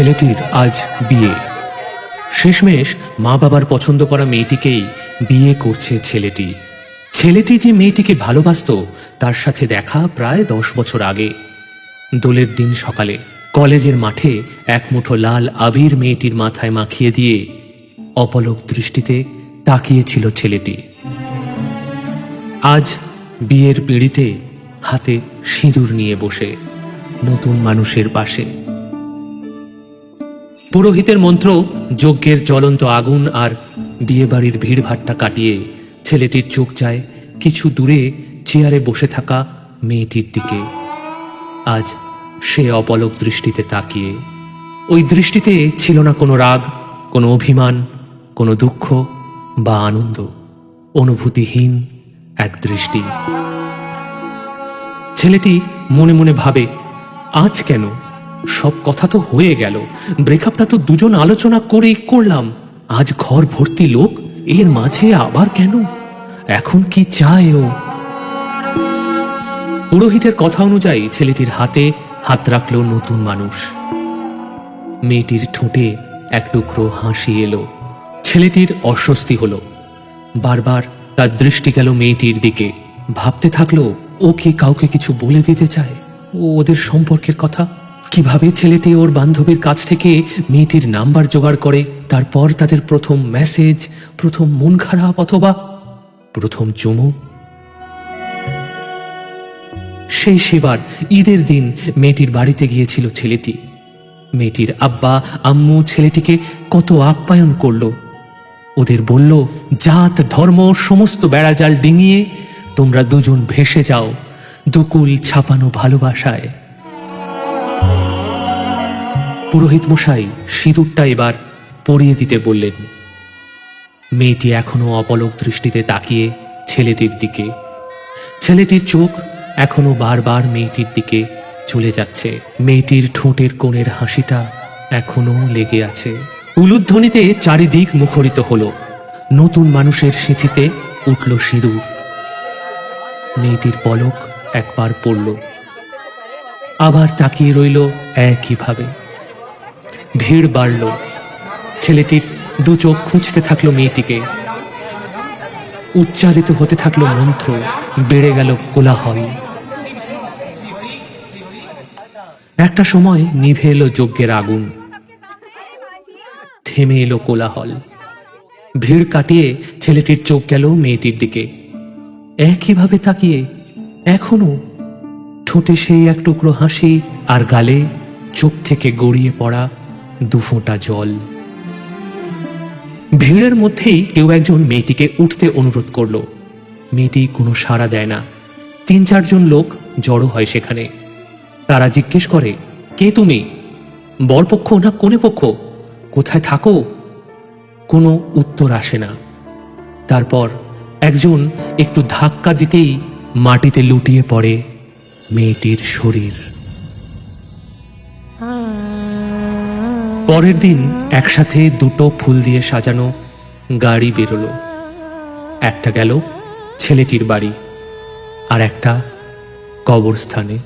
ছেলেটির আজ বিয়ে। শেষমেশ মা বাবার পছন্দ করা মেয়েটিকেই বিয়ে করছে ছেলেটি। ছেলেটি যে মেয়েটিকে ভালোবাসতো, তার সাথে দেখা প্রায় দশ বছর আগে। দোলের দিন সকালে কলেজের মাঠে এক মুঠো লাল আবির মেয়েটির মাথায় মাখিয়ে দিয়ে অপলক দৃষ্টিতে তাকিয়েছিল ছেলেটি। আজ বিয়ের পিড়িতে হাতে সিঁদুর নিয়ে বসে নতুন মানুষের পাশে। পুরোহিতের মন্ত্র যজ্ঞের জ্বলন্ত আগুন আর বিয়েবাড়ির ভিড়ভাট্টা কাটিয়ে ছেলেটির চোখ যায় কিছু দূরে চেয়ারে বসে থাকা মেয়েটির দিকে। আজ সে অপলক দৃষ্টিতে তাকিয়ে। ওই দৃষ্টিতে ছিল না কোনো রাগ, কোনো অভিমান, কোনো দুঃখ বা আনন্দ। অনুভূতিহীন এক দৃষ্টি। ছেলেটি মনে মনে ভাবে, আজ কেন? সব কথা তো হয়ে গেল। ব্রেকআপটা তো দুজন আলোচনা করেই করলাম। আজ ঘর ভর্তি লোক, এর মাঝে আবার কেন? এখন কি চায় ও? পুরোহিতের কথা অনুযায়ী ছেলেটির হাতে হাত রাখল নতুন মানুষ। মেয়েটির ঠোঁটে এক টুকরো হাসি এলো। ছেলেটির অস্বস্তি হলো। বারবার তার দৃষ্টি গেল মেয়েটির দিকে। ভাবতে থাকল, ও কি কাউকে কিছু বলে দিতে চায়? ও ওদের সম্পর্কের কথা? কীভাবে ছেলেটি ওর বান্ধবীর কাছ থেকে মেয়েটির নাম্বার জোগাড় করে, তারপর তাদের প্রথম মেসেজ প্রথম মন খারাপ অথবা প্রথম চুমু? সেই সেবার ঈদের দিন মেয়েটির বাড়িতে গিয়েছিল ছেলেটি। মেয়েটির আব্বা, আম্মু ছেলেটিকে কত আপ্যায়ন করল। ওদের বলল, জাত, ধর্ম, সমস্ত বেড়াজাল ডিঙিয়ে তোমরা দুজন ভেসে যাও, দুকুল ছাপানো ভালোবাসায়। পুরোহিত মশাই সিঁদুরটা এবার পরিয়ে দিতে বললেন। মেয়েটি এখনও অপলক দৃষ্টিতে তাকিয়ে ছেলেটির দিকে। ছেলেটির চোখ এখনও বারবার মেয়েটির দিকে চলে যাচ্ছে। মেয়েটির ঠোঁটের কোণের হাসিটা এখনও লেগে আছে। উলুধ্বনিতে চারিদিক মুখরিত হলো। নতুন মানুষের সিঁথিতে উঠল সিঁদুর। মেয়েটির পলক একবার পড়ল। আবার তাকিয়ে রইল একইভাবে। ভিড় বাড়ল। ছেলেটির দু চোখ খুঁজতে থাকল মেয়েটিকে। উচ্চারিত হতে থাকল মন্ত্র, বেড়ে গেল কোলাহল। একটা সময় নিভে এলো যজ্ঞের আগুন। থেমে এলো কোলাহল। ভিড় কাটিয়ে ছেলেটির চোখ গেল মেয়েটির দিকে। একইভাবে তাকিয়ে এখনও ঠোঁটে সেই এক টুকরো হাসি আর গালে চোখ থেকে গড়িয়ে পড়া দুফোঁটা জল। ভিড়ের মধ্যেই কেউ একজন মেয়েটিকে উঠতে অনুরোধ করল। মেয়েটি কোনো সাড়া দেয় না। তিন চারজন লোক জড়ো হয় সেখানে। তারা জিজ্ঞেস করে, কে তুমি? বরপক্ষ না কোনে পক্ষ? কোথায় থাকো? কোনো উত্তর আসে না। তারপর একজন একটু ধাক্কা দিতেই মাটিতে লুটিয়ে পড়ে মেয়েটির শরীর। পরের দিন একসাথে দুটো ফুল দিয়ে সাজানো গাড়ি বেরোলো। একটা গেল ছেলেটির বাড়ি আর একটা কবরস্থানে।